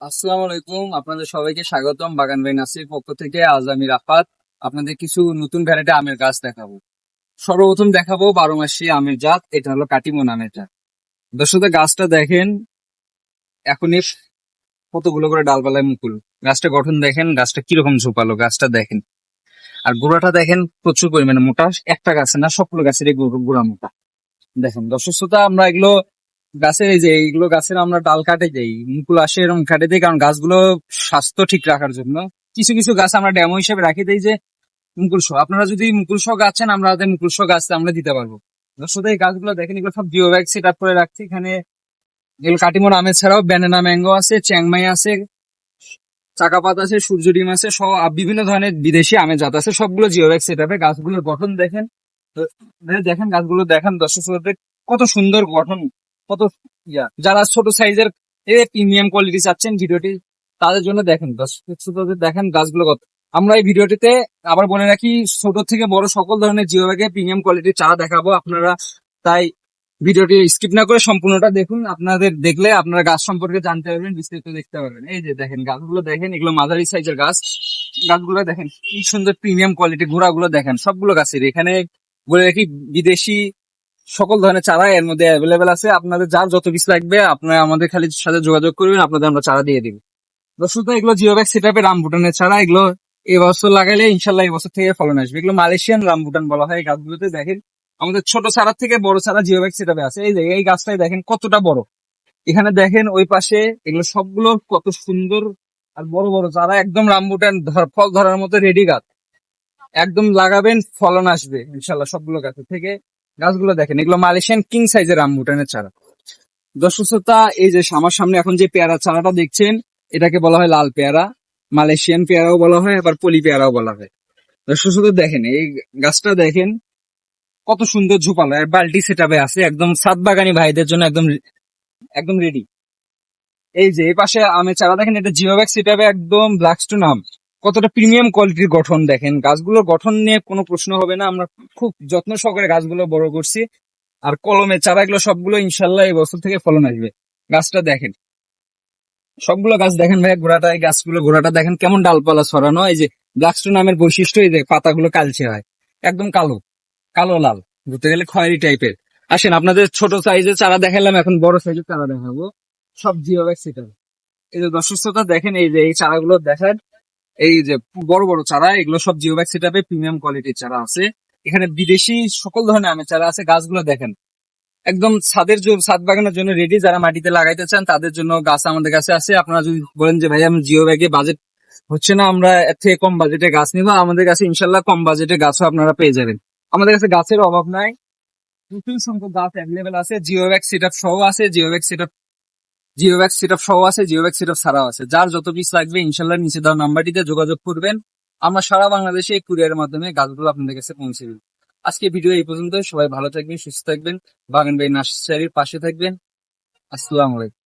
আসসালামু আলাইকুম, আপনাদের সবাইকে স্বাগতম বাগান বাই নাসির পক্ষ থেকে। আজ আমি রাফাত, আপনাদের কিছু নতুন ভ্যারাইটি আমের গাছ দেখাবো। সর্বপ্রথম দেখাবো বারো মাসি আমের জাত, এটা হলো কাটিমন আমের জাত। দর্শক, গাছটা দেখেন, এখনই কতগুলো করে ডালপালায় মুকুল গাছটা গঠন দেখেন, গাছটা কীরকম ঝোপালো, গাছটা দেখেন। আর গোড়াটা দেখেন, প্রচুর পরিমাণে মোটা, একটা গাছে না সবগুলো গাছের গোড়া মোটা। দেখেন, দর্শক, শ্রোতা, আমরা এগুলো গাছের এই যে এইগুলো গাছের আমরা ডাল কাটে দেই, মুকুল আসে এরকম কাটে দেই, কারণ গাছগুলো স্বাস্থ্য ঠিক রাখার জন্য। কিছু কিছু গাছ আমরা ডেমো হিসেবে রাখি দেই যে মুকুল সহ। আপনারা যদি মুকুল সহ গাছ আমরা তাদের মুকুল সহ গাছ আমরা দিতে পারব। দর্শক এই গাছগুলো দেখেন, এগুলো সব জিও ব্যাগ সেট আপ করে রাখছি। এখানে এগুলো কাটিমোর আমের ছাড়াও ব্যানানা ম্যাঙ্গো আছে চ্যাংমাই আছে, চাকাপাত আছে সূর্য ডিম আছে সব বিভিন্ন ধরনের বিদেশি আমের জাত আছে। সবগুলো জিও ব্যাগ সেট আপে গাছগুলোর গঠন দেখেন। দেখেন, গাছগুলো দেখেন দর্শক কত সুন্দর গঠন। কত যারা ছোট সাইজের প্রিমিয়াম কোয়ালিটি চাচ্ছেন ভিডিওটি, তাদের জন্য দেখেন দেখেন গাছগুলো কত। আমরা এই ভিডিওটিতে আবার বলে রাখি, ছোট থেকে বড় সকল ধরনের জিও ব্যাগে প্রিমিয়াম কোয়ালিটির চারা দেখাবো, আপনারা তাই ভিডিওটি স্কিপ না করে সম্পূর্ণটা দেখুন, আপনাদের দেখলে আপনারা গাছ সম্পর্কে জানতে পারবেন, বিস্তারিত দেখতে পারবেন। এই যে দেখেন গাছগুলো দেখেন, এগুলো মাঝারি সাইজের গাছ, গাছগুলো দেখেন কি সুন্দর প্রিমিয়াম কোয়ালিটি ঘোড়াগুলো দেখেন, সবগুলো গাছের। এখানে বলে রাখি, বিদেশি সকল ধরনের চারা এর মধ্যে অ্যাভেলেবেল আছে। আপনাদের যার যত পিস লাগবে আপনারা আমাদের খালি সাথে যোগাযোগ করবেন, আপনাদের আমরা চারা দিয়ে দিব। দর্শক এগুলো জিও ব্যাগ সেট আপে রামবুটানের চারা, এগুলো এবছর লাগাইলে ইনশাল্লাহ এই বছর থেকে ফলন আসবে। এগুলো মালয়েশিয়ান রামবুটান বলা হয় এই গাছগুলোতে, দেখেন। আমাদের ছোট চারা থেকে বড় চারা জিও ব্যাগ সেট আপে আছে। এই যে, এই গাছটাই দেখেন কতটা বড়। এখানে দেখেন ওই পাশে এগুলো সবগুলো কত সুন্দর আর বড় বড় চারা, একদম রামবুটান ফল ধরার মতো রেডি গাছ। একদম লাগাবেন, ফলন আসবে ইনশাল্লাহ সবগুলো গাছের থেকে। গাছগুলো দেখেন এগুলো মালয়েশিয়ান কিং সাইজের রামবুটানের চারা। দর্শক শ্রোতা, এই যে আমার সামনে এখন যে পেয়ারা চারাটা দেখছেন এটাকে বলা হয় লাল পেয়ারা মালয়েশিয়ান পেয়ারাও বলা হয় আবার পলি পেয়ারাও বলা হয়। দর্শক শ্রোতা দেখেন এই গাছটা দেখেন কত সুন্দর ঝোপালো আর বাল্টি সেটাপে আছে একদম সাত বাগানি ভাইদের জন্য একদম একদম রেডি এই যে এই পাশে আমের চারা দেখেন এটা জিওব্যাগ সেটাপে একদম ব্ল্যাক স্টোন আম। কতটা প্রিমিয়াম কোয়ালিটির গঠন দেখেন? গাছগুলোর গঠন নিয়ে কোনো প্রশ্ন হবে না। আমরা খুব যত্ন সহকারে গাছগুলো বড় করছি। আর কলমের চারাগুলো সবগুলো ইনশাল্লাহ এই বছর থেকে ফলন আসবে। গাছটা দেখেন। সবগুলো গাছ দেখেন ভাই গোড়াটা, এই গাছগুলো গোড়াটা দেখেন কেমন ডালপালা ছড়ানো। এই যে ব্ল্যাকস্টোন নামের বৈশিষ্ট্য, এই যে পাতাগুলো কালচে হয়। একদম কালো কালো লাল। ধরতে গেলে খয়েরি টাইপের আসেন, আপনাদের ছোট সাইজের চারা দেখালাম, এখন বড় সাইজের চারা দেখাবো। সব জিও ব্যাগ এই যে দর্শক দেখেন এই যে এই চারাগুলো দেখেন। এই যে বড় বড় চারা, এগুলো সব জিও ব্যাগ সেটাপে প্রিমিয়াম কোয়ালিটির চারা আছে। এখানে বিদেশি সকল ধরনের আমের চারা আছে, গাছগুলো দেখেন। একদম ছাদের ছাদ বাগানের জন্য রেডি যারা মাটিতে লাগাইতে চান, তাদের জন্য গাছ আমাদের কাছে আছে। আপনারা যদি বলেন যে, ভাই, আমি জিও ব্যাগে বাজেট হচ্ছে না, আমরা এর থেকে কম বাজেটে গাছ নিব। আমাদের কাছে ইনশাল্লাহ কম বাজেটে গাছও আপনারা পেয়ে যাবেন। আমাদের কাছে গাছের অভাব নাই। প্রচুর সংখ্যক গাছ অ্যাভেলেবেল আছে। জিও ব্যাগ সেট আপ সহ আছে। Geo bag set up geo bag set up সহ আছে জিও ব্যাগ সেট আপ ছাড়াও আছে। যার যত পিস লাগবে, ইনশাল্লাহ নিচে দেওয়া নাম্বারটিতে যোগাযোগ করবেন। আমরা সারা বাংলাদেশে এই কুরিয়ারের মাধ্যমে গাছগুলো আপনাদের কাছে পৌঁছে দেব। আজকে ভিডিও এই পর্যন্ত সবাই ভালো থাকবেন, সুস্থ থাকবেন। বাগান ভাই নার্সারির পাশে থাকবেন। আসসালামু আলাইকুম।